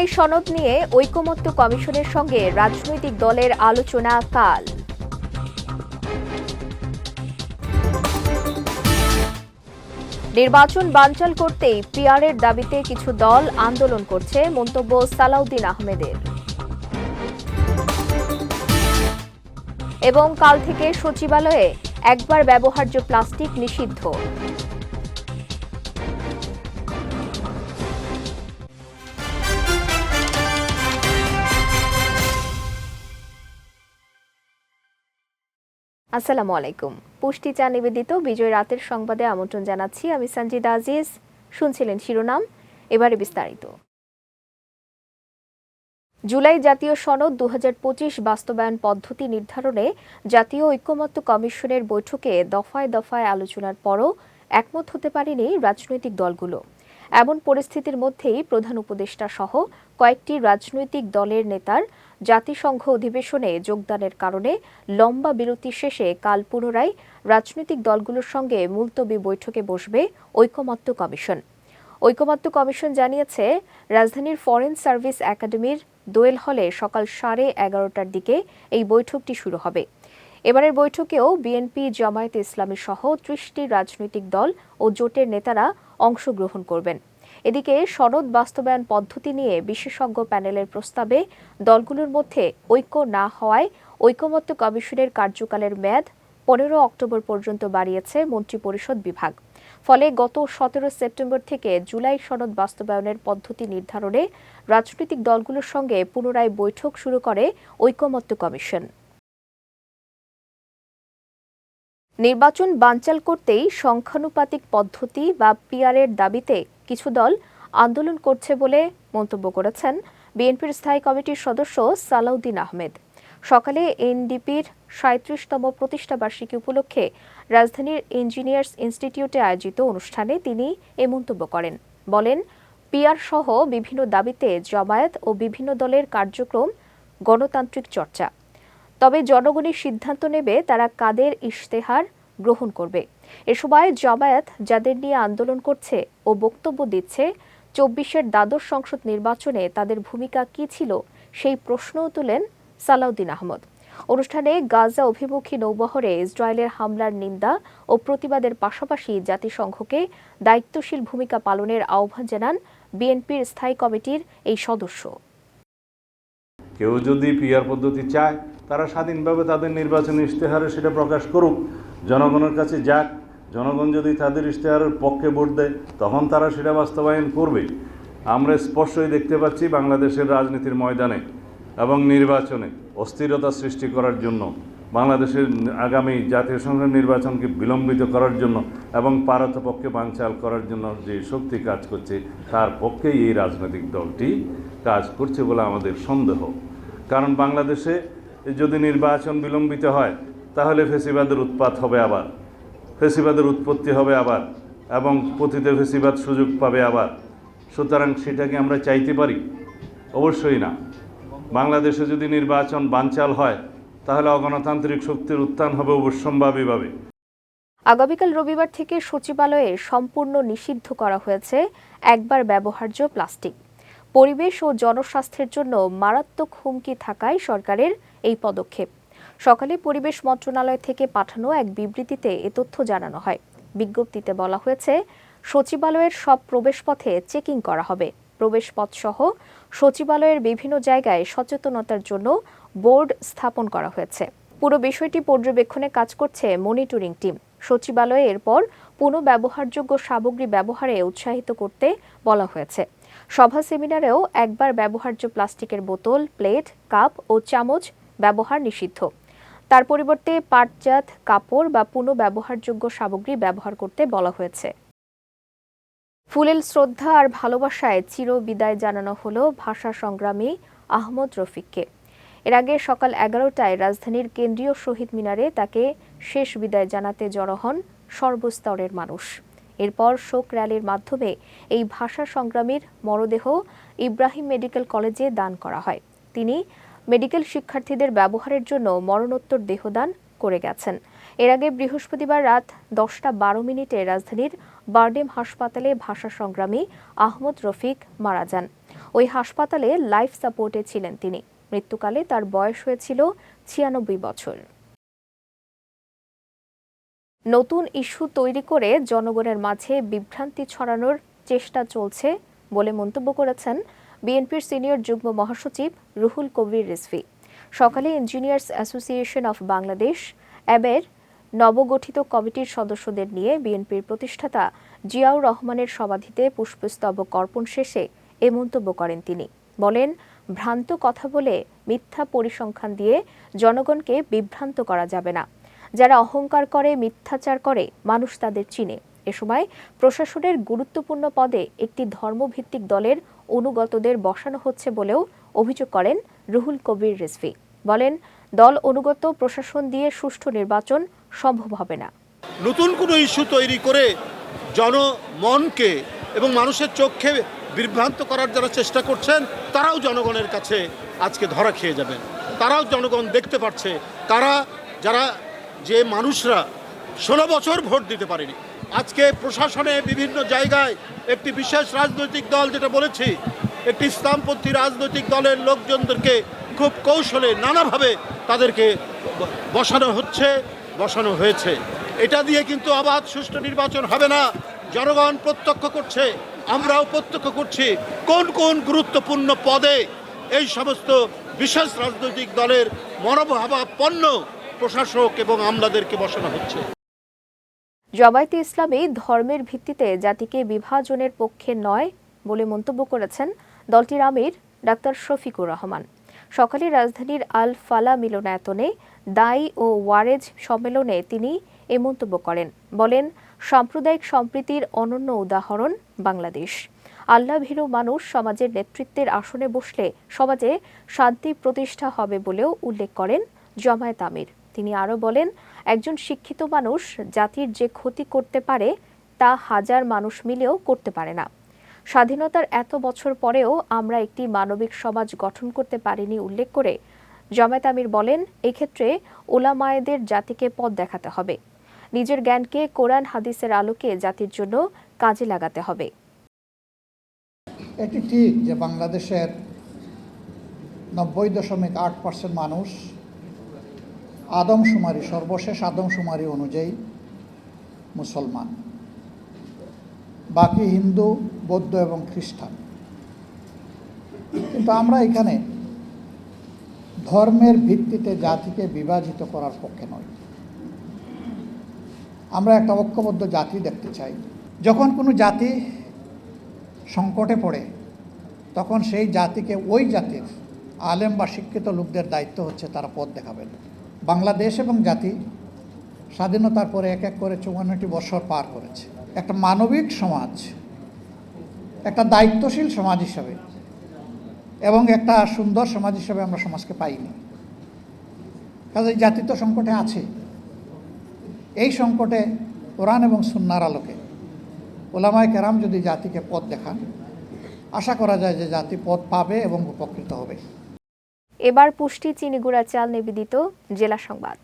জুলাই সনদ নিয়ে ঐকমত্য কমিশনের সঙ্গে রাজনৈতিক দলের আলোচনা কাল। নির্বাচন বানচাল করতেই পিআরের দাবিতে কিছু দল আন্দোলন করছে, মন্তব্য সালাউদ্দিন আহমেদের। এবং কাল থেকে সচিবালয়ে একবার ব্যবহার্য প্লাস্টিক নিষিদ্ধ। আসসালামু আলাইকুম। পুষ্টি চা নিবেদিত বিজয় রাতের সংবাদে আমন্ত্রণ জানাচ্ছি আমি সঞ্জিদ আজিজ। শুনছিলেন শিরোনাম, এবারে বিস্তারিত। জুলাই জাতীয় সনদ দু বাস্তবায়ন পদ্ধতি নির্ধারণে জাতীয় ঐক্যমত্য কমিশনের বৈঠকে দফায় দফায় আলোচনার পরও একমত হতে পারেনি রাজনৈতিক দলগুলো। এমন পরিস্থিতির মধ্যেই প্রধান উপদেষ্টা সহ কয়েকটি রাজনৈতিক দলের নেতার জাতিসংঘ অধিবেশনে যোগদানের কারণে লম্বা বিরতি শেষে কাল পুনরায় রাজনৈতিক দলগুলোর সঙ্গে মুলতবি বৈঠকে বসবে ঐকমত্য কমিশন। ঐকমত্য কমিশন জানিয়েছে, রাজধানীর ফরেন সার্ভিস একাডেমির দোয়েল হলে সকাল সাড়ে এগারোটার দিকে এই বৈঠকটি শুরু হবে। এবারের বৈঠকেও বিএনপি, জামায়াতে ইসলামী সহ ত্রিশটি রাজনৈতিক দল ও জোটের নেতারা অংশগ্রহণ করবেন। এদিকে সনদ বাস্তবায়ন পদ্ধতি নিয়ে বিশেষজ্ঞ প্যানেলের প্রস্তাবে দলগুলোর মধ্যে ঐক্য না হওয়ায় ঐকমত্য কমিশনের কার্যকালের মেয়াদ পনেরো অক্টোবর পর্যন্ত বাড়িয়েছে মন্ত্রিপরিষদ বিভাগ। ফলে গত সতেরো সেপ্টেম্বর থেকে জুলাই সনদ বাস্তবায়নের পদ্ধতি নির্ধারণে রাজনৈতিক দলগুলোর সঙ্গে পুনরায় বৈঠক শুরু করে ঐকমত্য কমিশন। নির্বাচন বানচাল করতেই সংখ্যানুপাতিক পদ্ধতি বা পিআরের দাবিতে কিছু দল আন্দোলন করছে বলে মন্তব্য করেছেন বিএনপির স্থায়ী কমিটির সদস্য সালাউদ্দিন আহমেদ। সকালে এনডিপির সাঁত্রিশতম প্রতিষ্ঠাবার্ষিকী উপলক্ষে রাজধানীর ইঞ্জিনিয়ার্স ইনস্টিটিউটে আয়োজিত অনুষ্ঠানে তিনি এ মন্তব্য করেন। বলেন পিআর সহ বিভিন্ন দাবিতে জমায়েত ও বিভিন্ন দলের কার্যক্রম, গণতান্ত্রিক চর্চা। তবে জনগণের সিদ্ধান্ত নেবে তারা কাদের ইশতেহার গ্রহণ করবে। এ সময় জামায়াত যাদের নিয়ে আন্দোলন করছে ও বক্তব্য দিচ্ছে, চব্বিশের দ্বাদশ সংসদ নির্বাচনে তাদের ভূমিকা কি ছিল সেই প্রশ্নও তুলেন সালাউদ্দিন আহমদ। অনুষ্ঠানে গাজা অভিমুখী নৌবহরে ইসরায়েলের হামলার নিন্দা ও প্রতিবাদের পাশাপাশি জাতিসংঘকে দায়িত্বশীল ভূমিকা পালনের আহ্বান জানান বিএনপির স্থায়ী কমিটির এই সদস্য। কেউ যদি পিআর পদ্ধতি চায় তারা স্বাধীনভাবে তাদের নির্বাচনী ইশতেহারে সেটা প্রকাশ করুক। জনগণের কাছে যাক। জনগণ যদি তাদের ইশতেহারের পক্ষে ভোট দেয়, তখন তারা সেটা বাস্তবায়ন করবে। আমরা স্পষ্টই দেখতে পাচ্ছি বাংলাদেশের রাজনীতির ময়দানে এবং নির্বাচনে অস্থিরতা সৃষ্টি করার জন্য, বাংলাদেশের আগামী জাতীয় সংসদ নির্বাচনকে বিলম্বিত করার জন্য এবং পারতপক্ষে বানচাল করার জন্য যে শক্তি কাজ করছে, তার পক্ষেই এই রাজনৈতিক দলটি কাজ করছে বলে আমাদের সন্দেহ। কারণ বাংলাদেশে যদি নির্বাচন বিলম্বিত হয়, তাহলে ফেসিবাদের উৎপাত হবে আবার। ফেসিবাদের উৎপত্তি হবে আবার এবং পতিত ফেসিবাদ সুযোগ পাবে আবার। সুতরাং সেটাকে আমরা চাইতে পারি? অবশ্যই না। বাংলাদেশে যদি নির্বাচন বানচাল হয়, তাহলে অগণতান্ত্রিক শক্তির উত্থান হবে অবশ্যম্ভাবীভাবে আগামীকাল রবিবার থেকে সচিবালয়ে সম্পূর্ণ নিষিদ্ধ করা হয়েছে একবার ব্যবহার্য প্লাস্টিক। পরিবেশ ও জনস্বাস্থ্যের জন্য মারাত্মক হুমকি থাকায় সরকারের এই পদক্ষেপ। সকালে পরিবেশ মন্ত্রণালয় থেকে পাঠানো এক বিবৃতিতে এ তথ্য জানানো হয়। বিজ্ঞপ্তিতে বলা হয়েছে, সচিবালয়ের সব প্রবেশপথে চেকিং করা হবে। প্রবেশপথ সহ সচিবালয়ের বিভিন্ন জায়গায় সচেতনতার জন্য বোর্ড স্থাপন করা হয়েছে। পুরো বিষয়টি পর্যবেক্ষণে কাজ করছে মনিটরিং টিম। সচিবালয়ে এরপর পুনঃব্যবহারযোগ্য সামগ্রী ব্যবহারে উৎসাহিত করতে বলা হয়েছে। সভা সেমিনারেও একবার ব্যবহার্য প্লাস্টিকের বোতল, প্লেট, কাপ ও চামচ ব্যবহার নিষিদ্ধ। তার পরিবর্তে পাটজাত কাপড় বা পুনঃব্যবহারযোগ্য সামগ্রী ব্যবহার করতে বলা হয়েছে। ফুলেল শ্রদ্ধা আর ভালোবাসায় চির বিদায় জানানো হলো ভাষা সংগ্রামী আহমদ রফিককে। এর আগে সকাল এগারোটায় রাজধানীর কেন্দ্রীয় শহীদ মিনারে তাকে শেষ বিদায় জানাতে জড়ো হন সর্বস্তরের মানুষ। এরপর শোক র্যালির মাধ্যমে এই ভাষা সংগ্রামীর মরদেহ ইব্রাহিম মেডিকেল কলেজে দান করা হয়। তিনি মেডিকেল শিক্ষার্থীদের ব্যবহারের জন্য মরণোত্তর দেহদান করে গেছেন। এর আগে বৃহস্পতিবার রাত দশটা বারো মিনিটে রাজধানীর বারডেম হাসপাতালে ভাষা সংগ্রামী আহমদ রফিক মারা যান। ওই হাসপাতালে লাইফ সাপোর্টে ছিলেন তিনি। মৃত্যুকালে তার বয়স হয়েছিল ছিয়ানব্বই বছর। নতুন ইস্যু তৈরি করে জনগণের মাঝে বিভ্রান্তি ছড়ানোর চেষ্টা চলছে বলে মন্তব্য করেছেন বিএনপির সিনিয়র যুগ্ম মহাসচিব রুহুল কবির রিজভি। সকালে ইঞ্জিনিয়ার্স অ্যাসোসিয়েশন অফ বাংলাদেশ, অ্যাবের নবগঠিত কমিটির সদস্যদের নিয়ে বিএনপির প্রতিষ্ঠাতা জিয়াউর রহমানের সমাধিতে পুষ্পস্তবক অর্পণ শেষে এ মন্তব্য করেন তিনি। বলেন, ভ্রান্ত কথা বলে মিথ্যা পরিসংখ্যান দিয়ে জনগণকে বিভ্রান্ত করা যাবে না। যারা অহংকার করে, মিথ্যাচার করে, মানুষ তাদের চিনে। এ সময় প্রশাসনের গুরুত্বপূর্ণ পদে একটি ধর্মভিত্তিক দলের অনুগতদের বসানো হচ্ছে বলেও অভিযোগ করেন রুহুল কবির রিজভি। বলেন, দল অনুগত প্রশাসন দিয়ে সুষ্ঠু নির্বাচন সম্ভব হবে না। নতুন কোনো ইস্যু তৈরি করে জনমনকে এবং মানুষের চোখে বিভ্রান্ত করার যারা চেষ্টা করছেন, তারাও জনগণের কাছে আজকে ধরা খেয়ে যাবেন। তারাও জনগণ দেখতে পাচ্ছে তারা, যারা যে মানুষরা ষোলো বছর ভোট দিতে পারেনি আজকে প্রশাসনে বিভিন্ন জায়গায় একটি বিশেষ রাজনৈতিক দল যেটা বলেছি, একটি ইসলামপন্থী রাজনৈতিক দলের লোকজনদেরকে খুব কৌশলে নানাভাবে তাদেরকে বসানো হচ্ছে, বসানো হয়েছে। এটা দিয়ে কিন্তু অবাধ সুষ্ঠু নির্বাচন হবে না। জনগণ প্রত্যক্ষ করছে, আমরাও প্রত্যক্ষ করছি কোন কোন গুরুত্বপূর্ণ পদে এই সমস্ত বিশেষ রাজনৈতিক দলের মনোভাবাপন্ন প্রশাসক এবং আমলাদেরকে বসানো হচ্ছে। জমায়েতে ইসলামী ধর্মের ভিত্তিতে জাতিকে বিভাজনের পক্ষে নয় বলে মন্তব্য করেছেন দলটির আমির ডাক্তার শফিকুর রহমান। সকালে রাজধানীর আল ফালা মিলনায়তনে দায়ী ও ওয়ারেজ সম্মেলনে তিনি এ মন্তব্য করেন। বলেন, সাম্প্রদায়িক সম্প্রীতির অনন্য উদাহরণ বাংলাদেশ। আল্লাহ ভীরু মানুষ সমাজের নেতৃত্বের আসনে বসলে সমাজে শান্তি প্রতিষ্ঠা হবে বলেও উল্লেখ করেন জমায়েত আমির। তিনি আরও বলেন, একজন শিক্ষিত মানুষ জাতির যে ক্ষতি করতে পারে, তা হাজার মানুষ মিলেও করতে পারে না। স্বাধীনতার এত বছর পরেও আমরা একটি মানবিক সমাজ গঠন করতে পারিনি উল্লেখ করে জমায়েত আমির বলেন, এক্ষেত্রে ওলামায়েদের জাতিকে পথ দেখাতে হবে। নিজের জ্ঞানকে কোরআন হাদিসের আলোকে জাতির জন্য কাজে লাগাতে হবে। এটি ঠিক যে বাংলাদেশের নব্বই দশমিক আট পার্সেন্ট মানুষ আদমশুমারি, সর্বশেষ আদমশুমারি অনুযায়ী মুসলমান। বাকি হিন্দু, বৌদ্ধ এবং খ্রিস্টান। কিন্তু আমরা এখানে ধর্মের ভিত্তিতে জাতিকে বিভাজিত করার পক্ষে নই। আমরা একটা ঐক্যবদ্ধ জাতি দেখতে চাই। যখন কোনো জাতি সংকটে পড়ে, তখন সেই জাতিকে ওই জাতির আলেম বা শিক্ষিত লোকদের দায়িত্ব হচ্ছে তারা পথ দেখাবেন। বাংলাদেশ এবং জাতি স্বাধীনতার পরে এক এক করে চৌয়ান্নটি বছর পার করেছে। একটা মানবিক সমাজ, একটা দায়িত্বশীল সমাজ হিসাবে এবং একটা সুন্দর সমাজ হিসাবে আমরা সমাজকে পাইনি। কাজে জাতি তো সংকটে আছে। এই সংকটে কোরআন এবং সুন্নার আলোকে ওলামায় কেরাম যদি জাতিকে পথ দেখান, আশা করা যায় যে জাতি পথ পাবে এবং উপকৃত হবে। এবার পুষ্টি চিনিগুড়া চাল নিবেদিত জেলা সংবাদ।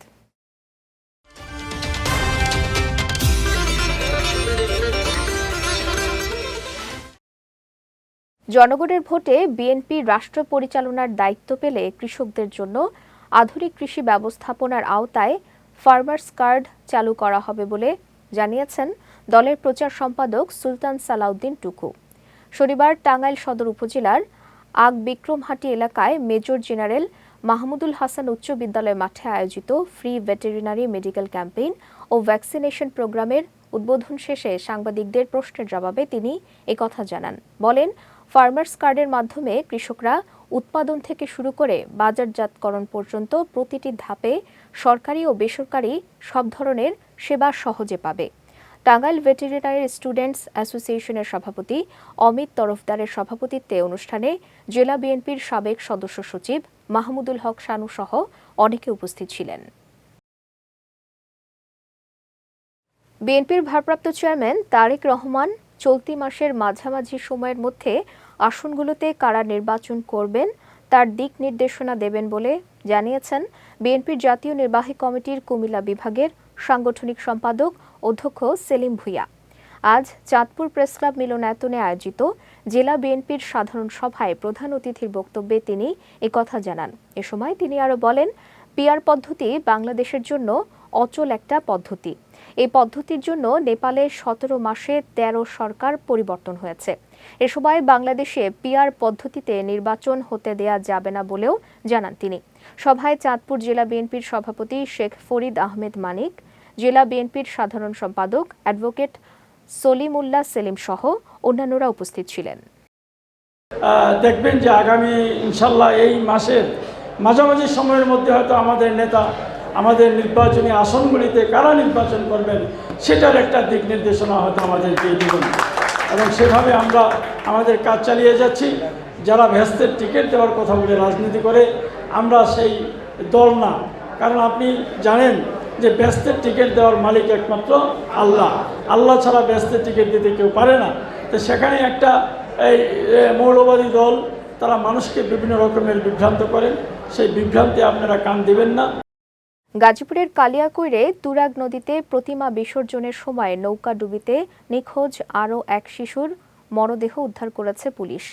জনগণের ভোটে বিএনপি রাষ্ট্র পরিচালনার দায়িত্ব পেলে কৃষকদের জন্য আধুনিক কৃষি ব্যবস্থাপনার আওতায় ফার্মার্স কার্ড চালু করা হবে বলে জানিয়েছেন দলের প্রচার সম্পাদক সুলতান সালাউদ্দিন টুকু। শনিবার টাঙ্গাইল সদর উপজেলার আগ বিক্রমহাটি এলাকায় মেজর জেনারেল মাহমুদুল হাসান উচ্চ বিদ্যালয় মাঠে আয়োজিত ফ্রি ভেটেরিনারি মেডিকেল ক্যাম্পেইন ও ভ্যাকসিনেশন প্রোগ্রামের উদ্বোধন শেষে সাংবাদিকদের প্রশ্নের জবাবে তিনি একথা জানান। বলেন, ফার্মার্স কার্ডের মাধ্যমে কৃষকরা উৎপাদন থেকে শুরু করে বাজারজাতকরণ পর্যন্ত প্রতিটি ধাপে সরকারি ও বেসরকারি সব ধরনের সেবা সহজে পাবে। টাঙ্গাইল ভেটেরিনারি স্টুডেন্টস অ্যাসোসিয়েশনের সভাপতি, অমিত তরফদারের সভাপতিত্বে অনুষ্ঠানে জেলা বিএনপির সাবেক সদস্য সচিব মাহমুদুল হক শানু সহ অনেকে উপস্থিত ছিলেন। বিএনপির ভারপ্রাপ্ত চেয়ারম্যান তারেক রহমান চলতি মাসের মাঝামাঝি সময়ের মধ্যে আসনগুলোতে কারা নির্বাচন করবেন তার দিক নির্দেশনা দেবেন বলে জানিয়েছেন বিএনপির জাতীয় নির্বাহী কমিটির কুমিল্লা বিভাগের সাংগঠনিক সম্পাদক অধ্যক্ষ সেলিম ভুইয়া। আজ চাঁদপুর প্রেস ক্লাব মিলনায়তনে আয়োজিত জেলা বিএনপির সাধারণ সভায় প্রধান অতিথির বক্তব্যে তিনি একথা জানান। এ সময় তিনি আরও বলেন, পিআর পদ্ধতি বাংলাদেশের জন্য অচল একটা পদ্ধতি। এই পদ্ধতির জন্য নেপালে সতেরো মাসে তেরো সরকার পরিবর্তন হয়েছে। এ সময় বাংলাদেশে পিআর পদ্ধতিতে নির্বাচন হতে দেয়া যাবে না বলেও জানান তিনি। সভায় চাঁদপুর জেলা বিএনপির সভাপতি শেখ ফরিদ আহমেদ মানিক জেলা বিএনপির সাধারণ সম্পাদক অ্যাডভোকেট সলিমুল্লাহ সেলিম সহ অন্যান্যরা উপস্থিত ছিলেন। দেখবেন যে আগামী, ইনশাল্লাহ, এই মাসের মাঝামাঝি সময়ের মধ্যে হয়তো আমাদের নেতা, আমাদের নির্বাচনী আসনগুলিতে কারা নির্বাচন করবেন, সেটার একটা দিক নির্দেশনা হয়তো আমাদেরকে দেবেন। এবং সেভাবে আমরা আমাদের কাজ চালিয়ে যাচ্ছি। যারা ভেস্তের টিকিট দেওয়ার কথা বলে রাজনীতি করে, আমরা সেই দল না। কারণ আপনি জানেন যে ব্যস্তের টিকিট দেওয়ার মালিক একমাত্র আল্লাহ। আল্লাহ ছাড়া ব্যস্তের টিকিট দিতে কেউ পারে না। তো সেখানে একটা এই মৌলবাদী দল, তারা মানুষকে বিভিন্ন রকমের বিভ্রান্ত করেন। সেই বিভ্রান্তি আপনারা কান দিবেন না। গাজীপুরের কালিয়াকৈরে তুরাগ নদীতে প্রতিমা বিসর্জনের সময় নৌকা ডুবিতে নিখোঁজ আরও এক শিশুর মরদেহ উদ্ধার করেছে পুলিশ।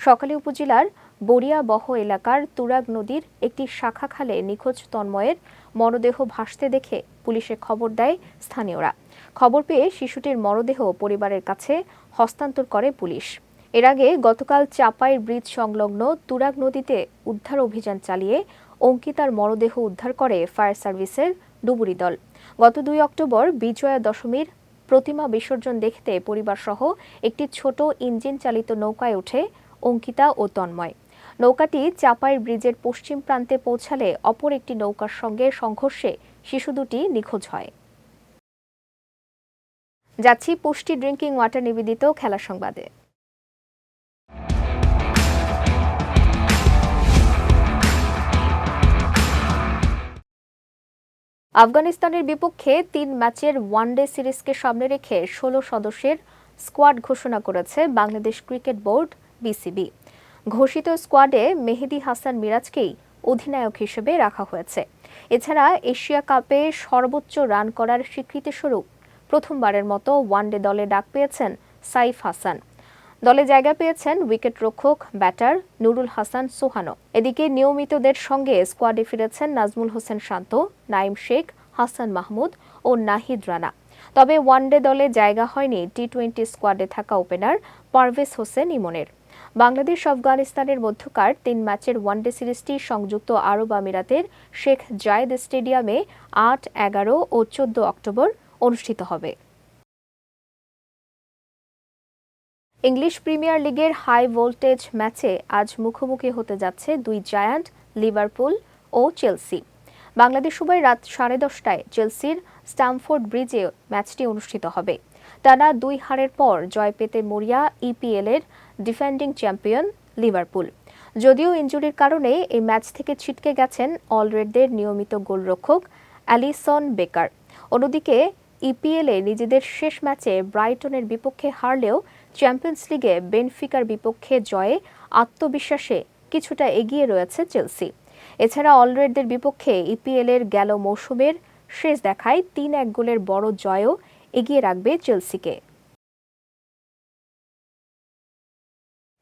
সকালে উপজেলার বরিয়াবহ এলাকার তুরাগ নদীর একটি শাখা খালে নিখোঁজ তন্ময়ের মরদেহ ভাসতে দেখে পুলিশে খবর দেয় স্থানীয়রা। খবর পেয়ে শিশুটির মরদেহ পরিবারের কাছে হস্তান্তর করে পুলিশ। এর আগে গতকাল চাপাইর ব্রিজ সংলগ্ন তুরাগ নদীতে উদ্ধার অভিযান চালিয়ে অঙ্কিতার মরদেহ উদ্ধার করে ফায়ার সার্ভিসের ডুবুরি দল। গত দুই অক্টোবর বিজয়া দশমীর প্রতিমা বিসর্জন দেখতে পরিবারসহ একটি ছোট ইঞ্জিন চালিত নৌকায় ওঠে অঙ্কিতা ও তন্ময়। নৌকাটি চাপাইর ব্রিজের পশ্চিম প্রান্তে পৌঁছালে অপর একটি নৌকার সঙ্গে সংঘর্ষে শিশু দুটি নিখোঁজ হয়। যাচ্ছি পুষ্টি ড্রিঙ্কিং ওয়াটার নিবেদিত খেলা সংবাদে। আফগানিস্তানের বিপক্ষে তিন ম্যাচের ওয়ানডে সিরিজকে সামনে রেখে ষোলো সদস্যের স্কোয়াড ঘোষণা করেছে বাংলাদেশ ক্রিকেট বোর্ড বিসিবি। ঘোষিত স্কোয়াডে মেহেদি হাসান মিরাজকেই অধিনায়ক হিসেবে রাখা হয়েছে। এছাড়া এশিয়া কাপে সর্বোচ্চ রান করার স্বীকৃতিস্বরূপ প্রথমবারের মতো ওয়ানডে দলে ডাক পেয়েছেন সাইফ হাসান। দলে জায়গা পেয়েছেন উইকেট রক্ষক ব্যাটার নুরুল হাসান সোহানো এদিকে নিয়মিতদের সঙ্গে স্কোয়াডে ফিরেছেন নাজমুল হোসেন শান্ত নাইম শেখ, হাসান মাহমুদ ও নাহিদ রানা। তবে ওয়ানডে দলে জায়গা হয়নি টি টোয়েন্টি স্কোয়াডে থাকা ওপেনার পারভেজ হোসেন ইমনের। বাংলাদেশ, আফগানিস্তানের মধ্যকার তিন ম্যাচের ওয়ানডে সিরিজটি সংযুক্ত আরব আমিরাতের শেখ জায়েদ স্টেডিয়ামে আট, এগারো ও চোদ্দ অক্টোবর অনুষ্ঠিত হবে। ইংলিশ প্রিমিয়ার লিগের হাই ভোল্টেজ ম্যাচে আজ মুখোমুখি হতে যাচ্ছে দুই জায়ান্ট, লিভারপুল ও চেলসি। বাংলাদেশ সময় রাত সাড়ে দশটায় চেলসির স্টামফোর্ড ব্রিজে ম্যাচটি অনুষ্ঠিত হবে। টানা দুই হারের পর জয় পেতে মরিয়া ইপিএল এর ডিফেন্ডিং চ্যাম্পিয়ন লিভারপুল। যদিও ইনজুরির কারণে এই ম্যাচ থেকে ছিটকে গেছেন অলরেডদের নিয়মিত গোলরক্ষক অ্যালিসন বেকার। অন্যদিকে ইপিএলে নিজেদের শেষ ম্যাচে ব্রাইটনের বিপক্ষে হারলেও চ্যাম্পিয়ন্স লিগে বেনফিকার বিপক্ষে জয়ে আত্মবিশ্বাসে কিছুটা এগিয়ে রয়েছে চেলসি। এছাড়া অলরেডদের বিপক্ষে ইপিএল এর গেল মৌসুমের শেষ দেখায় তিন এক গোলের বড় জয়ও এগিয়ে রাখবে চেলসিকে।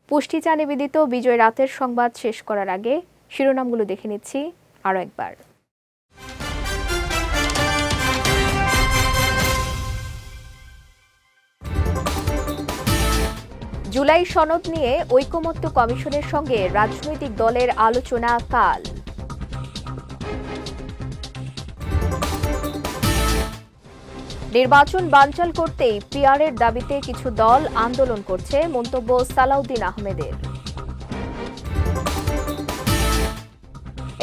পুষ্টি চা নিবেদিত বিজয় রাতের সংবাদ শেষ করার আগে শিরোনামগুলো দেখে নিচ্ছি আরও একবার। জুলাই সনদ নিয়ে ঐকমত্য কমিশনের সঙ্গে রাজনৈতিক দলের আলোচনা কাল। নির্বাচন বানচাল করতেই পিআরের দাবিতে কিছু দল আন্দোলন করছে, মন্তব্য সালাউদ্দিন আহমেদের।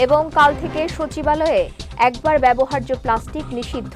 এবং কাল থেকে সচিবালয়ে একবার ব্যবহার্য প্লাস্টিক নিষিদ্ধ।